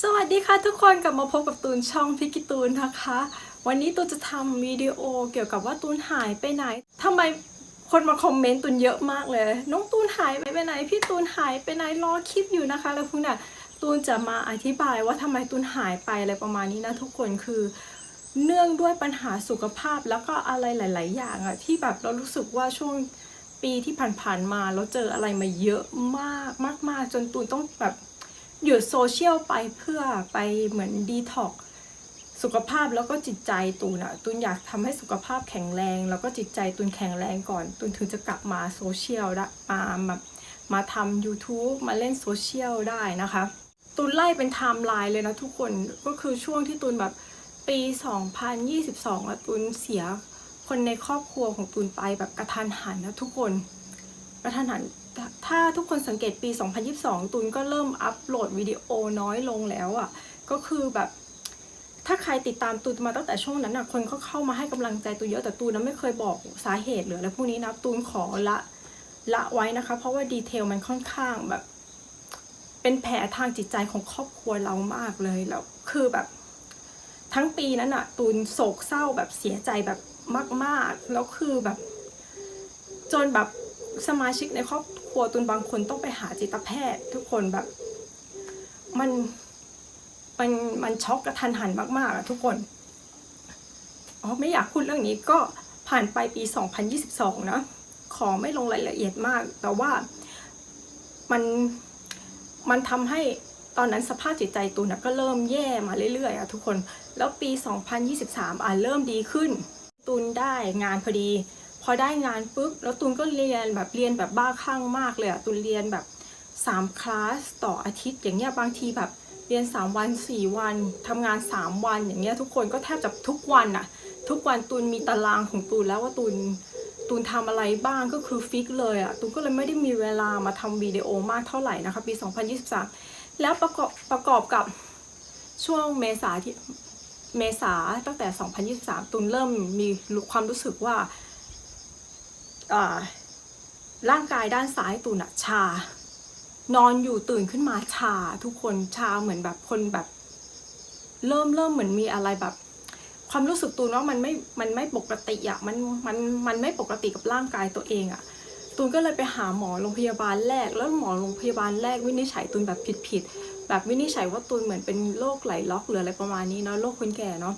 สวัสดีค่ะทุกคนกลับมาพบกับตูนช่องพิกิตูนนะคะ วันนี้ตูนจะทำวิดีโอเกี่ยวกับว่าตูนหายไปไหนทำไมคนมาคอมเมนต์ตูนเยอะมากเลย น้องตูนหายไปไหน พี่ตูนหายไปไหนรอคลิปอยู่นะคะ แล้วพวกน่ะตูนจะมาอธิบายว่าทำไมตูนหายไปอะไรประมาณนี้นะทุกคนคือเนื่องด้วยปัญหาสุขภาพแล้วก็อะไรหลาย ๆ อย่างอะที่แบบเรารู้สึกว่าช่วงปีที่ผ่านๆมาเราเจออะไรมาเยอะมากมากๆจนตูนต้องแบบ หยุดโซเชียลไปเพื่อไปเหมือนดีท็อกสุขภาพแล้วก็จิตใจตูนอะตูนอยากทำให้สุขภาพแข็งแรง แล้วก็จิตใจตูนแข็งแรงก่อนตูนถึงจะกลับมาโซเชียลได้มาแบบมาทำ YouTube มาเล่นโซเชียลได้นะคะตูนไล่เป็นไทม์ไลน์เลยนะทุกคนก็คือช่วงที่ตูนแบบปี 2022อะตูนเสียคนในครอบครัวของตูนไปแบบกระทันหันนะทุกคนกระทันหัน ถ้าทุกคนสังเกตปี 2022ตูนก็เริ่มอัปโหลดวิดีโอน้อยลงแล้วอะ่ะ ก็คือแบบ ถ้าใครติดตามตูนมาตั้งแต่ช่วงนั้นอะคนก็เข้ามาให้กำลังใจตูนเยอะแต่ตูนนั้นไม่เคยบอกสาเหตุหรืออะไรพวกนี้นะตูนขอละละไว้นะคะ เพราะว่าดีเทลมันค่อนข้างแบบ เป็นแผลทางจิตใจของครอบครัวเรามากเลยแล้วคือแบบ ทั้งปีนั้นอะตูนโศกเศร้าแบบเสียใจแบบมาก ๆ แล้วคือแบบ จนแบบสมาชิกในครอบ ครัวตุนบางคนต้องไปหาจิตแพทย์ ทุกคนแบบ มันมันมันช็อกกระทันหันมากๆอะทุกคนอ๋อไม่อยากพูดเรื่องนี้ก็ผ่านไปปี 2022 นะ ขอไม่ลงรายละเอียดมาก แต่ว่ามันมันทำให้ตอนนั้นสภาพจิตใจตูนก็เริ่มแย่มาเรื่อยๆอะทุกคน แล้วปี 2023 อะเริ่มดีขึ้น ตูนได้งานพอดี พอได้งานปุ๊บแล้วตูนก็เรียนแบบเรียนแบบบ้าคลั่งมากเลยอะตูนเรียนแบบ3คลาสต่ออาทิตย์อย่างเงี้ยบางทีแบบเรียน 3 วัน 4 วันทำงาน 3 วันอย่างเงี้ยทุกคนก็แทบจะทุกวันอะทุกวันตูนมีตารางของตูนแล้วว่าตูนตูนทำอะไรบ้างก็คือฟิกเลยอะตูนก็เลยไม่ได้มีเวลามาทำวิดีโอมากเท่าไหร่นะคะปี 2023 แล้วประกอบประกอบกับช่วงเมษาที่เมษาตั้งแต่ 2023 ตูนเริ่มมีความรู้สึกว่า ร่างกายด้านซ้ายตูนอะชา นอนอยู่ตื่นขึ้นมาชา ทุกคนชาเหมือนแบบคนแบบ เริ่มเริ่มเหมือนมีอะไรแบบ ความรู้สึกตูนว่ามันไม่ มันไม่ปกติอะมันมันมันไม่ปกติกับร่างกายตัวเองอะตูนก็เลยไปหาหมอโรงพยาบาลแรก แล้วหมอโรงพยาบาลแรกวินิจฉัยตูนแบบผิดๆแบบวินิจฉัยว่าตูนเหมือนเป็นโรคไหลล็อกหรืออะไรประมาณนี้เนาะโรคคนแก่เนาะ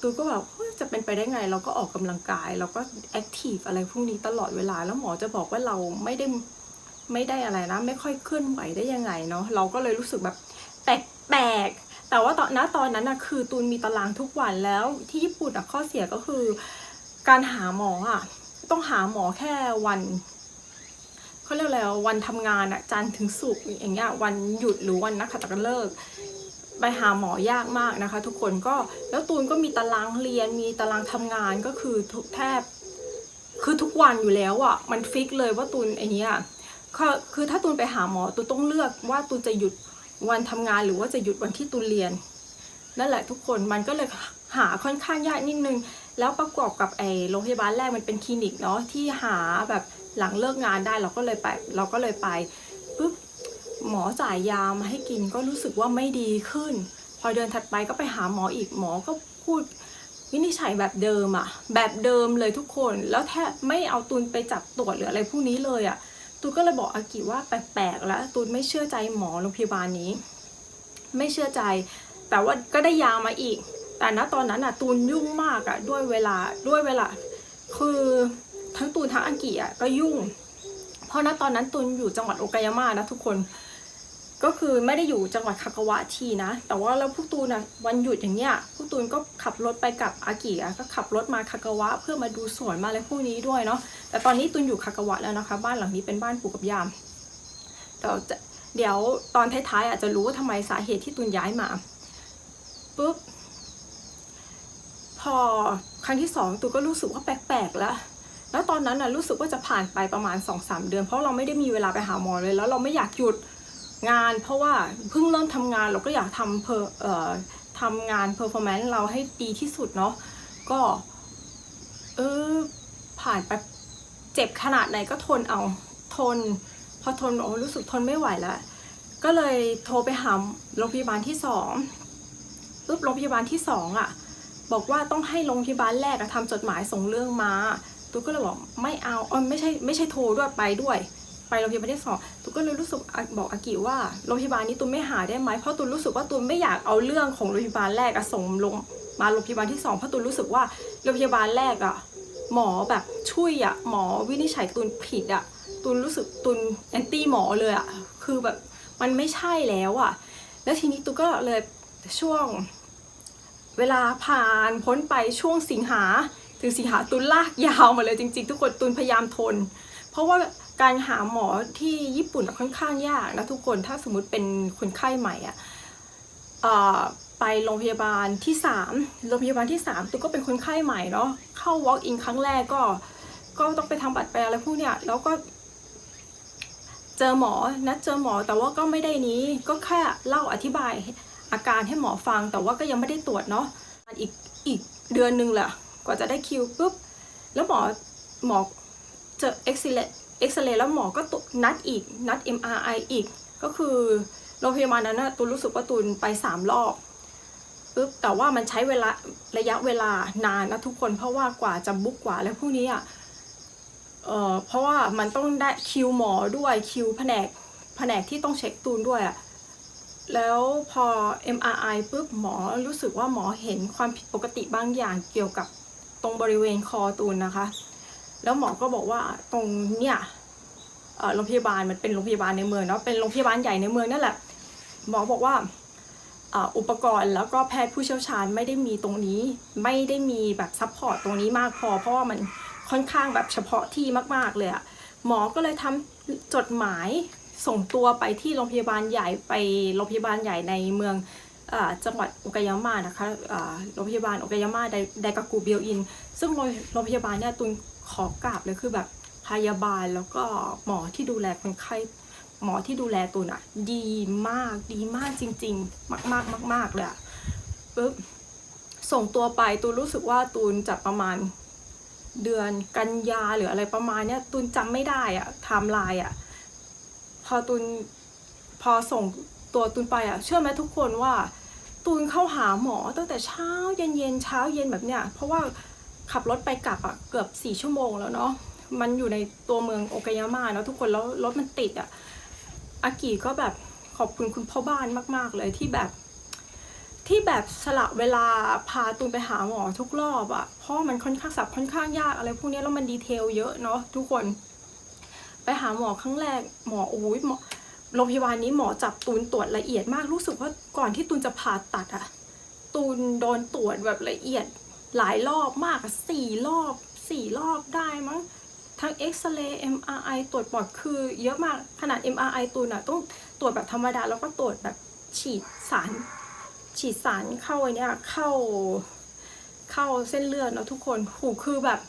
ตูก็แบบจะเป็นไปได้ไง เราก็ออกกำลังกาย เราก็แอคทีฟอะไรพวกนี้ตลอดเวลา แล้วหมอจะบอกว่าเราไม่ได้ไม่ได้อะไรนะ ไม่ค่อยเคลื่อนไหวได้ยังไงเนาะเราก็เลยรู้สึกแบบแปลกๆแต่ว่าตอนณตอนนั้นนะคือตูนมีตารางทุกวันแล้วที่ญี่ปุ่นอะข้อเสียก็คือ การหาหมออะต้องหาหมอแค่วันเขาเรียกอะไรวันทำงานอะจันทร์ถึงศุกร์อย่างเงี้ยวันหยุดหรือวันนักขัตฤกษ์ ไปหาหมอยากมากนะคะ ทุกคนก็แล้วตูนก็มีตารางเรียนมีตารางทำงานก็คือทุกแทบ คือทุกวันอยู่แล้วอะ่ะมันฟิกเลยว่าตูนไอเนี้ยคือคือถ้าตูนไปหาหมอตูนต้องเลือกว่าตูนจะหยุดวันทำงานหรือว่าจะหยุดวันที่ตูนเรียนนั่นแหละทุกคนมันก็เลยหาค่อนข้างยากนิดนึง แล้วประกอบกับไอโรงพยาบาลแรกมันเป็นคลินิกเนาะที่หาแบบหลังเลิกงานได้เราก็เลยไป เราก็เลยไป หมอจ่ายยามาให้กินก็รู้สึกว่าไม่ดีขึ้น พอเดือนถัดไปก็ไปหาหมออีกหมอก็พูดวินิจฉัยแบบเดิมอะแบบเดิมเลยทุกคนแล้วแทบไม่เอาตูนไปจับตรวจหรืออะไรพวกนี้เลยอะตูนก็เลยบอกอากิว่าแปลกๆแล้วตูนไม่เชื่อใจหมอโรงพยาบาลนี้ ไม่เชื่อใจ แต่ว่าก็ได้ยามาอีก แต่ณตอนนั้นอะตูนยุ่งมากอะด้วยเวลาด้วยเวลา คือทั้งตูนทั้งอากิอะก็ยุ่ง เพราะณตอนนั้นตูนอยู่จังหวัดโอกายาม่านะทุกคน ก็คือไม่ได้อยู่จังหวัดคากาวะทีนะ แต่ว่าแล้วพวกตูนอะวันหยุดอย่างเงี้ยพวกตูนก็ขับรถไปกับอากิอะก็ขับรถมาคากาวะเพื่อมาดูสวนมาอะไรพวกนี้ด้วยเนาะแต่ตอนนี้ตูนอยู่คากาวะแล้วนะคะ บ้านหลังนี้เป็นบ้านปู่กับยามเดี๋ยวจะเดี๋ยวตอนท้ายๆอาจจะรู้ว่าทำไมสาเหตุที่ตูนย้ายมาปุ๊บพอครั้งที่สองตูนก็รู้สึกว่าแปลกๆแล้วแล้วตอนนั้นน่ะรู้สึกว่าจะผ่านไปประมาณ2อสเดือน เพราะเราไม่ได้มีเวลาไปหาหมอเลย แล้วเราไม่อยากหยุด งาน เพราะว่าเพิ่งเริ่มทำงานเราก็อยากทำเพอเอ่อทำงานเพอร์ฟอร์แมนซ์เราให้ดีที่สุดเนาะก็เออผ่านไปเจ็บขนาดไหนก็ทนเอาทน พอทนโอ้รู้สึกทนไม่ไหวแล้วก็เลยโทรไปหาโรงพยาบาลที่สองปุ๊บโรงพยาบาลที่สองอะ บอกว่าต้องให้โรงพยาบาลแรกอะทำจดหมายส่งเรื่องมา ตุ๊กก็เลยบอกไม่เอาเออไม่ใช่ไม่ใช่โทรด้วยไปด้วย ไปโรงพยาบาลที่สองตุ๊กก็เลยรู้สึกบอกอากิว่าโรงพยาบาลนี้ตุนไม่หาได้ไหมเพราะตุนรู้สึกว่าตุนไม่อยากเอาเรื่องของโรงพยาบาลแรกอะส่งลงมาโรงพยาบาลที่สองเพราะตุนรู้สึกว่าโรงพยาบาลแรกอะหมอแบบช่วยอะหมอวินิจฉัยตุนผิดอะตุนรู้สึกตุนแอนตี้หมอเลยอะคือแบบมันไม่ใช่แล้วอะแล้วทีนี้ตุนก็เลยช่วงเวลาผ่านพ้นไปช่วงสิงหาถึงสิงหาตุนลากยาวมาเลยจริง ๆ ทุกคนตุนพยายามทน เพราะว่า การหาหมอที่ญี่ปุ่นค่อนข้างยากนะทุกคนถ้าสมมติเป็นคนไข้ใหม่อะเอ่อไปโรงพยาบาลที่สามโรงพยาบาลที่สามตุนก็เป็นคนไข้ใหม่เนาะเข้า walk in ครั้งแรกก็ ก็ต้องไปทำบัตรแปลอะไรพวกเนี้ยแล้วก็เจอหมอนัดเจอหมอแต่ว่าก็ไม่ได้นี้ก็แค่เล่าอธิบายอาการให้หมอฟัง แต่ว่าก็ยังไม่ได้ตรวจเนาะอีกอีกเดือนนึงแหละกว่าจะได้คิวปุ๊บแล้วหมอหมอเจอเอ็กซเรย์ เอ็กซเรย์แล้วหมอก็ตรวจนัดอีกนัด MRI อีก ก็คือโรงพยาบาลนั้นนะตูนรู้สึกว่าตูนไปสามรอบปุ๊บแต่ว่ามันใช้เวลาระยะเวลานานนะทุกคนเพราะว่ากว่าจะบุ๊กกว่าแล้วพวกนี้อะเอ่อเพราะว่ามันต้องได้คิวหมอด้วยคิวแผนกแผนกที่ต้องเช็คตูนด้วยอะแล้วพอ MRI ปุ๊บหมอรู้สึกว่าหมอเห็นความผิดปกติบางอย่างเกี่ยวกับตรงบริเวณคอตูนนะคะ แล้วหมอก็บอกว่าตรงเนี่ยโรงพยาบาลมันเป็นโรงพยาบาลในเมืองเนาะเป็นโรงพยาบาลใหญ่ในเมืองนั่นแหละหมอบอกว่าอุปกรณ์แล้วก็แพทย์ผู้เชี่ยวชาญไม่ได้มีตรงนี้ ไม่ได้มีแบบซัพพอร์ตตรงนี้มากพอ เพราะว่ามันค่อนข้างแบบเฉพาะที่มาก ๆเลยอะหมอก็เลยทำจดหมายส่งตัวไปที่โรงพยาบาลใหญ่ไปโรงพยาบาลใหญ่ในเมืองจังหวัดโอกายาม่านะคะโรงพยาบาลโอกายาม่าไดไดกากูเบียวอิน ซึ่งโรงโรงพยาบาลเนี่ยตุน ขอกราบเลยคือแบบพยาบาลแล้วก็หมอที่ดูแลคนไข้หมอที่ดูแลตูนอะดีมากดีมากจริง ๆ มากๆมากๆเลยอะปุ๊บส่งตัวไปตูนรู้สึกว่าตูนจะประมาณเดือนกันยาหรืออะไรประมาณเนี้ยตูนจำไม่ได้อะไทม์ไลน์อะพอตูนพอส่งตัวตูนไปอะเชื่อไหมทุกคนว่าตูนเข้าหาหมอตั้งแต่เช้าเย็นเย็นเช้าเย็นแบบเนี้ยเพราะว่า ขับรถไปกลับอะเกือบสี่ชั่วโมงแล้วเนาะมันอยู่ในตัวเมืองโอกายาม่าเนาะทุกคนแล้วรถมันติดอะอากิก็แบบขอบคุณคุณพ่อบ้านมาก ๆ เลยที่แบบ ที่แบบสละเวลาพาตูนไปหาหมอทุกรอบอะเพราะมันค่อนข้างสับค่อนข้างยากอะไรพวกนี้แล้วมันดีเทลเยอะเนาะทุกคนไปหาหมอครั้งแรกหมอโอ้ยหมอโรงพยาบาลนี้หมอจับตูนตรวจละเอียดมากรู้สึกว่าก่อนที่ตูนจะผ่าตัดอะตูนโดนตรวจแบบละเอียด หลายรอบมากสี่รอบสี่รอบได้มั้งทั้งเอ็กซเรย์ MRI ตรวจปอดคือเยอะมากขนาด MRI ตูนอะต้องตรวจแบบธรรมดา แล้วก็ตรวจแบบฉีดสาร ฉีดสารเข้าไอเนี่ยเข้าเข้าเส้นเลือดเนาะทุกคนหูคือแบบ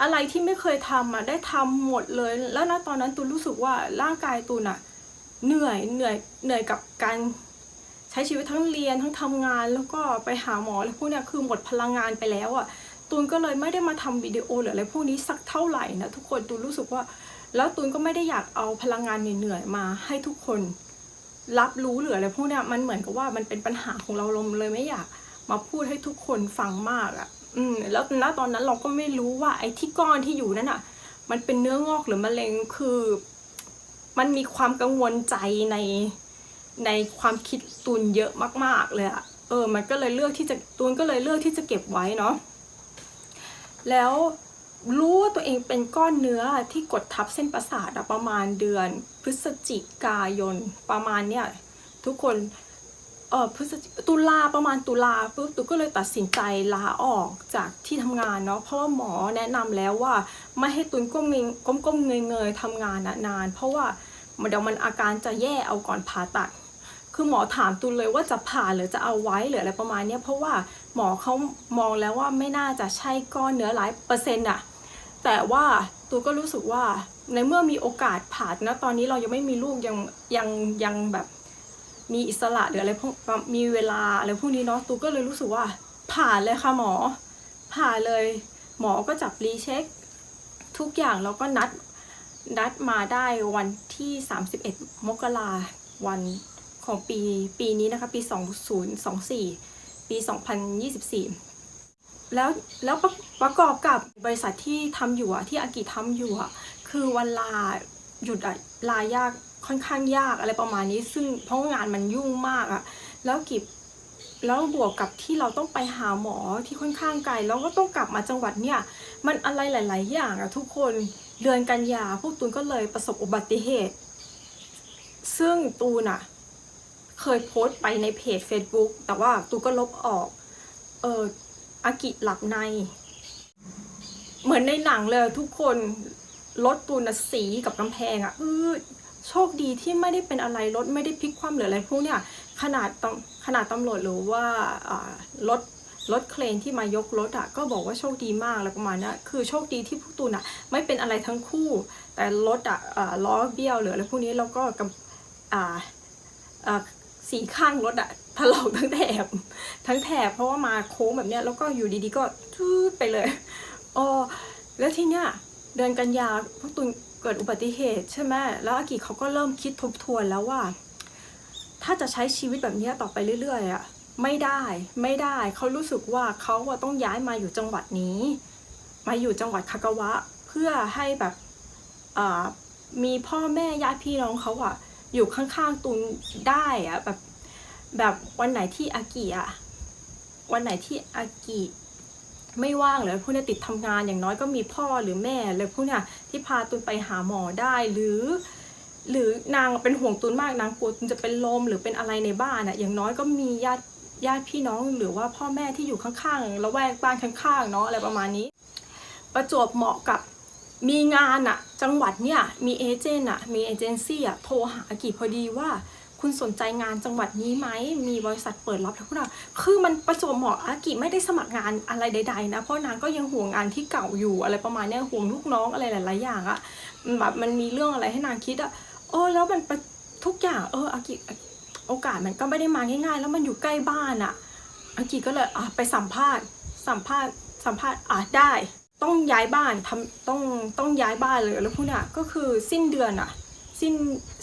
อะไรที่ไม่เคยทำอะได้ทำหมดเลย แล้วนะตอนนั้นตูนรู้สึกว่าร่างกายตูนอะเหนื่อยเหนื่อยเหนื่อยกับการ ช้ชีวิตทั้งเรียนทั้งทำงาน แล้วก็ไปหาหมอแล้วพวกเนี้ยคือหมดพลังงานไปแล้วอะตูนก็เลยไม่ได้มาทำวิดีโอหรืออะไรพวกนี้สักเท่าไหร่นะทุกคนตูนรู้สึกว่า แล้วตูนก็ไม่ได้อยากเอาพลังงานเหนื่อยๆมาให้ทุกคนรับรู้หรืออะไรพวกเนี้ยมันเหมือนกับว่ามันเป็นปัญหาของเราเราเลยไม่อยากมาพูดให้ทุกคนฟังมากอะ่ะ อืม แล้วณตอนนั้นเราก็ไม่รู้ว่าไอ้ที่ก้อนที่อยู่นั่นอะ่ะ มันเป็นเนื้องอกหรือมะเร็งคือ มันมีความกังวลใจใน ในความคิดตูนเยอะมาก ๆ เลยอะเออ มันก็เลยเลือกที่จะตูนก็เลยเลือกที่จะเก็บไว้เนาะ แล้วรู้ว่าตัวเองเป็นก้อนเนื้อที่กดทับเส้นประสาทประมาณเดือน พฤศจิกายนประมาณเนี้ยทุกคนเออพฤศจิตุลาประมาณตุลาปุ๊บตุก็เลยตัดสินใจลาออกจากที่ทำงานเนาะเพราะว่าหมอแนะนำแล้วว่าไม่ให้ตุนก้มเงยก้มก้มเงยเงยทำงานนาน เพราะว่าเดี๋ยวมันอาการจะแย่เอาก่อนผ่าตัด คือหมอถามตุนเลยว่าจะผ่าหรือจะเอาไว้หรืออะไรประมาณนี้เพราะว่าหมอเขามองแล้วว่าไม่น่าจะใช่ก้อนเนื้อหลายเปอร์เซ็นต์อะแต่ว่าตูก็รู้สึกว่าในเมื่อมีโอกาสผ่านะตอนนี้เรายังไม่มีลูกยังยังยังแบบมีอิสระหรืออะไรพวกมีเวลาอะไรพวกนี้เนาะตูก็เลยรู้สึกว่าผ่าเลยค่ะหมอ ผ่าเลย หมอก็จับรีเช็ค ทุกอย่างแล้วก็นัดนัดมาได้วันที่ 31 มกราวัน ของปีปีนี้นะคะ ปี 2024 ปี 2024 แล้วแล้วประประกอบกับบริษัทที่ทำอยู่อะที่อากิทำอยู่อะคือวันลาหยุดอะลายากค่อนข้างยากอะไรประมาณนี้ ซึ่งเพราะงานมันยุ่งมากอะแล้วกิบแล้วบวกกับที่เราต้องไปหาหมอที่ค่อนข้างไกลแล้วก็ต้องกลับมาจังหวัดเนี่ย มันอะไรหลาย ๆ อย่างอะทุกคนเดือนกันยาพวกตูนก็เลยประสบอุบัติเหตุ ซึ่งตูนอะ เคยโพสต์ไปในเพจ Facebook แต่ว่าตูก็ลบออก เอออากิหลับใน เหมือนในหนังเลยทุกคนรถตูนะสีกับกำแพงอะเออโชคดีที่ไม่ได้เป็นอะไรรถไม่ได้พลิกคว่ำหรืออะไรพวกเนี้ยขนาดตำขนาดตำรวจหรือว่ารถรถเครนที่มายกรถอะก็บอกว่าโชคดีมากอะไรประมาณเนี้คือโชคดีที่พวกตูนอะไม่เป็นอะไรทั้งคู่ แต่รถอะอ่าล้อเบี้ยวหรืออะไรพวกนี้แล้วก็กำอ่าอ่า สีข้างรถอะถลอกทั้งแถบทั้งแถบเพราะว่ามาโค้งแบบเนี้ยแล้วก็อยู่ดีๆก็ทืดไปเลยอ๋อแล้วทีเนี้ยเดือนกันยาพวกตุนเกิดอุบัติเหตุใช่ไหมแล้วอากิเขาก็เริ่มคิดทบทวนแล้วว่า ถ้าจะใช้ชีวิตแบบเนี้ยต่อไปเรื่อยๆอะไม่ได้ไม่ได้เขารู้สึกว่าเขาอะต้องย้ายมาอยู่จังหวัดนี้ มาอยู่จังหวัดคากาวะ เพื่อให้แบบมีพ่อแม่ญาติพี่น้องเขาอะ อยู่ข้างๆตุนได้อะแบบแบบวันไหนที่อากิอะวันไหนที่อากิไม่ว่างหรือพวกเนี้ยติดทำงานอย่างน้อยก็มีพ่อหรือแม่เลยพวกเนี้ยที่พาตุนไปหาหมอได้หรือ หรือนางเป็นห่วงตุนมากนางกลัวตุนจะเป็นลมหรือเป็นอะไรในบ้านอะอย่างน้อยก็มีญาติญาติพี่น้องหรือว่าพ่อแม่ที่อยู่ข้างๆแล้วแวกบ้านข้างๆเนาะอะไรประมาณนี้ ประจวบเหมาะกับ มีงานอะจังหวัดเนี่ยมีเอเจนต์อะมีเอเจนซี่อะโทรหาอากิพอดีว่าคุณสนใจงานจังหวัดนี้ไหม มีบริษัทเปิดรับทั้งหมดคือมันประจวบเหมาะอากิไม่ได้สมัครงานอะไรใดๆนะ เพราะนางก็ยังห่วงงานที่เก่าอยู่อะไรประมาณนี้ห่วงลูกน้องอะไรหลายๆอย่างอะแบบมันมีเรื่องอะไรให้นางคิดอะเออแล้วมันทุกอย่างเอออากิโอกาสมันก็ไม่ได้มาง่าย ๆ แล้วมันอยู่ใกล้บ้านอะอากิก็เลยอะไปสัมภาษณ์สัมภาษณ์สัมภาษณ์อะได้ ต้องย้ายบ้านทำต้องต้องย้ายบ้านเลยแล้วพวกเนี้ยก็คือสิ้นเดือนอะสิ้น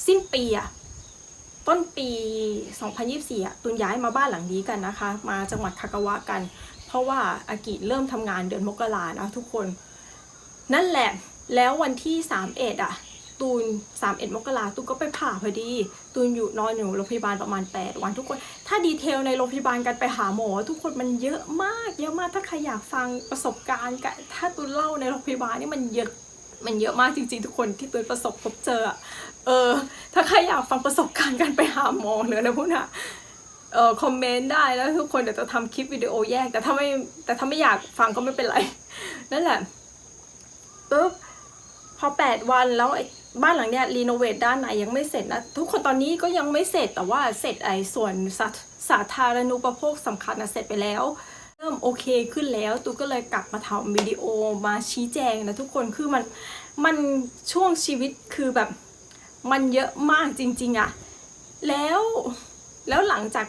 สิ้นปีอะต้นปี 2024อะตุนย้ายมาบ้านหลังนี้กันนะคะ มาจังหวัดคากาวะกัน เพราะว่าอากิเริ่มทำงานเดือนมกรานะทุกคน นั่นแหละแล้ววันที่ 31อะ ตูน 31 มกราตูนก็ไปผ่าพอดี ตูนอยู่นอนอยู่โรงพยาบาลประมาณ 8 วันทุกคน ถ้าดีเทลในโรงพยาบาลกันไปหาหมอ ทุกคนมันเยอะมาก เยอะมาก ถ้าใครอยากฟังประสบการณ์กันถ้าตูนเล่าในโรงพยาบาลนี่มันเยอะ มันเยอะมากจริงๆ ทุกคนที่ตูนประสบพบเจอ เออ ถ้าใครอยากฟังประสบการณ์การไปหาหมอหรืออะไรพวกน่ะเออคอมเมนต์ได้แล้วทุกคนเดี๋ยวจะทำคลิปวิดีโอแยก แต่ถ้าไม่แต่ถ้าไม่อยากฟังก็ไม่เป็นไร นั่นแหละปุ๊บพอแปดวันแล้วไอ้ บ้านหลังเนี้ยรีโนเวทด้านไหนยังไม่เสร็จนะทุกคนตอนนี้ก็ยังไม่เสร็จแต่ว่าเสร็จไอ้ส่วนสาสาธารณูปโภคสำคัญนะเสร็จไปแล้ว เริ่มโอเคขึ้นแล้วตูก็เลยกลับมาทำวิดีโอมาชี้แจงนะทุกคนคือมันมันช่วงชีวิตคือแบบมันเยอะมากจริงๆอะแล้วแล้วหลังจาก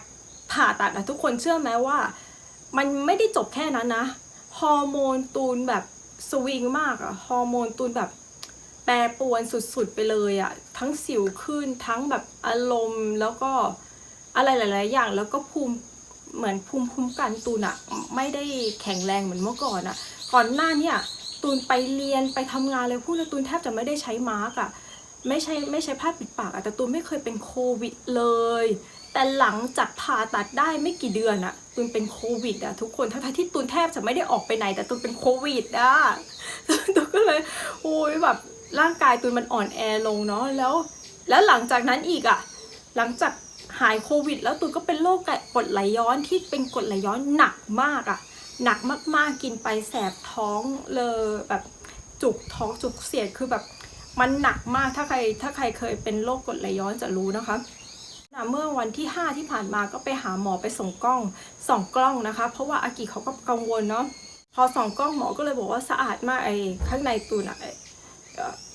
ผ่าตัดอะทุกคนเชื่อไหมว่า มันไม่ได้จบแค่นั้นนะฮอร์โมนตูนแบบสวิงมากอะฮอร์โมนตูนแบบ แปรปรวนสุดๆไปเลยอะทั้งสิวขึ้นทั้งแบบอารมณ์แล้วก็อะไรหลาย ๆ อย่างแล้วก็ภูมิเหมือนภูมิคุ้มกันตูนอะไม่ได้แข็งแรงเหมือนเมื่อก่อนอะก่อนหน้าเนี่ยตูนไปเรียนไปทำงานเลยพูดเลยตูนแทบจะไม่ได้ใช้มาร์กอะไม่ใช่ไม่ใช่ผ้าปิดปากอะแต่ตูนไม่เคยเป็นโควิดเลย แต่หลังจากผ่าตัดได้ไม่กี่เดือนอะตูนเป็นโควิดอะทุกคนทั้งที่ตูนแทบจะไม่ได้ออกไปไหน แต่ตูนเป็นโควิดอะตูนก็เลยโอ้ยแบบ ร่างกายตูนมันอ่อนแอลงเนาะแล้ว แล้วหลังจากนั้นอีกอะหลังจากหายโควิด แล้วตูนก็เป็นโรคกรดไหลย้อนที่เป็นกดไหลย้อนหนักมากอะหนักมากๆกินไปแสบท้องเลยแบบจุกท้องจุกเสียดคือแบบมันหนักมากถ้าใครถ้าใครเคยเป็นโรคกรดไหลย้อนจะรู้นะคะนะเมื่อวันที่ 5 ที่ผ่านมาก็ไปหาหมอไปส่งกล้องส่องกล้องนะคะ เพราะว่าอากิเขาก็กังวลเนาะพอส่องกล้องหมอก็เลยบอกว่าสะอาดมากไอ้ข้างในตูนอะ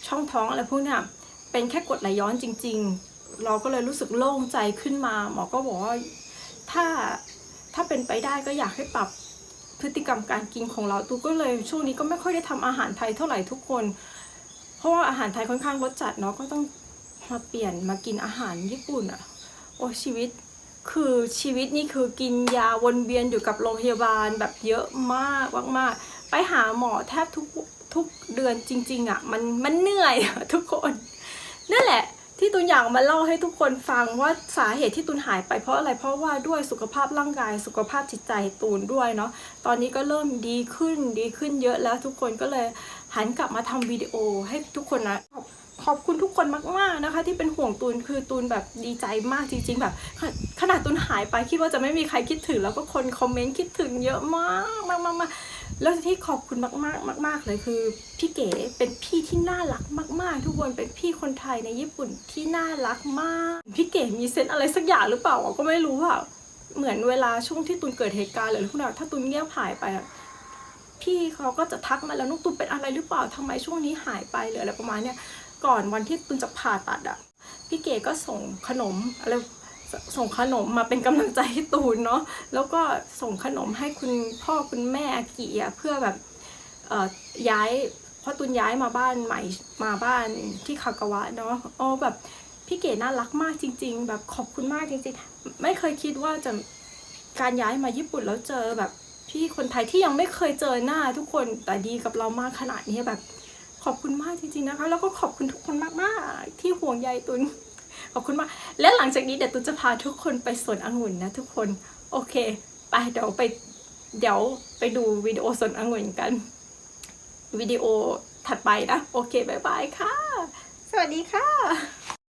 ช่องท้องอะไรพวกเนี้ยเป็นแค่กดไหลย้อนจริง ๆ เราก็เลยรู้สึกโล่งใจขึ้นมา หมอก็บอกว่าถ้าถ้าเป็นไปได้ก็อยากให้ปรับพฤติกรรมการกินของเราตูก็เลยช่วงนี้ก็ไม่ค่อยได้ทำอาหารไทยเท่าไหร่ทุกคน เพราะว่าอาหารไทยค่อนข้างรสจัดเนาะก็ต้องมาเปลี่ยนมากินอาหารญี่ปุ่นอะโอ้ชีวิตคือชีวิตนี่คือกินยาวนเวียนอยู่กับโรงพยาบาลแบบเยอะมากมากๆไปหาหมอแทบทุก ทุกเดือนจริง ๆอะมันมันเหนื่อยอะทุกคน นั่นแหละ ที่ตุนอยากมาเล่าให้ทุกคนฟังว่าสาเหตุที่ตุนหายไปเพราะอะไรเพราะว่าด้วยสุขภาพร่างกาย สุขภาพจิตใจตูนด้วยเนาะตอนนี้ก็เริ่มดีขึ้นดีขึ้นเยอะแล้วทุกคนก็เลยหันกลับมาทำวิดีโอให้ทุกคนนะขอบขอบคุณทุกคนมากๆนะคะ ที่เป็นห่วงตูนคือตูนแบบดีใจมากจริง ๆ แบบขขนาดตูนหายไปคิดว่าจะไม่มีใครคิดถึง แล้วก็คนคอมเมนต์คิดถึงเยอะมากมากมากมาก แล้วที่ขอบคุณมากๆมากๆเลยคือพี่เก๋เป็นพี่ที่น่ารักมาก ๆ ทุกคนเป็นพี่คนไทยในญี่ปุ่นที่น่ารักมากพี่เก๋มีเซนอะไรสักอย่างหรือเปล่าก็ไม่รู้อะเหมือนเวลาช่วงที่ตุนเกิดเหตุการณ์หรือพวกนั้นถ้าตุนเงียบหายไปอะพี่เขาก็จะทักมาแล้วนุกตุนเป็นอะไรหรือเปล่าทำไมช่วงนี้หายไปหรืออะไรประมาณเนี้ยก่อนวันที่ตุนจะผ่าตัดอะพี่เก๋ก็ส่งขนมอะไร ส่งขนมมาเป็นกำลังใจให้ตูนเนาะแล้วก็ส่งขนมให้คุณพ่อคุณแม่อากิอะเพื่อแบบเอย้ายเพราะตุนย้ายมาบ้านใหม่มาบ้านที่คากาวะเนาะโอ้แบบพี่เก๋น่ารักมากจริง ๆ แบบขอบคุณมากจริงๆ ไม่เคยคิดว่าจะการย้ายมาญี่ปุ่นแล้วเจอแบบพี่คนไทยที่ยังไม่เคยเจอหน้าทุกคนแต่ดีกับเรามากขนาดนี้แบบขอบคุณมากจริงๆนะคะ แล้วก็ขอบคุณทุกคนมากๆ ที่ห่วงใยตุน ขอบคุณมาก และหลังจากนี้เดี๋ยวตุจะพาทุกคนไปสวนองุ่นนะทุกคน โอเค ไปเดี๋ยวไปเดี๋ยวไปดูวิดีโอสวนองุ่นกัน วิดีโอถัดไปนะ โอเคบายบายค่ะ สวัสดีค่ะ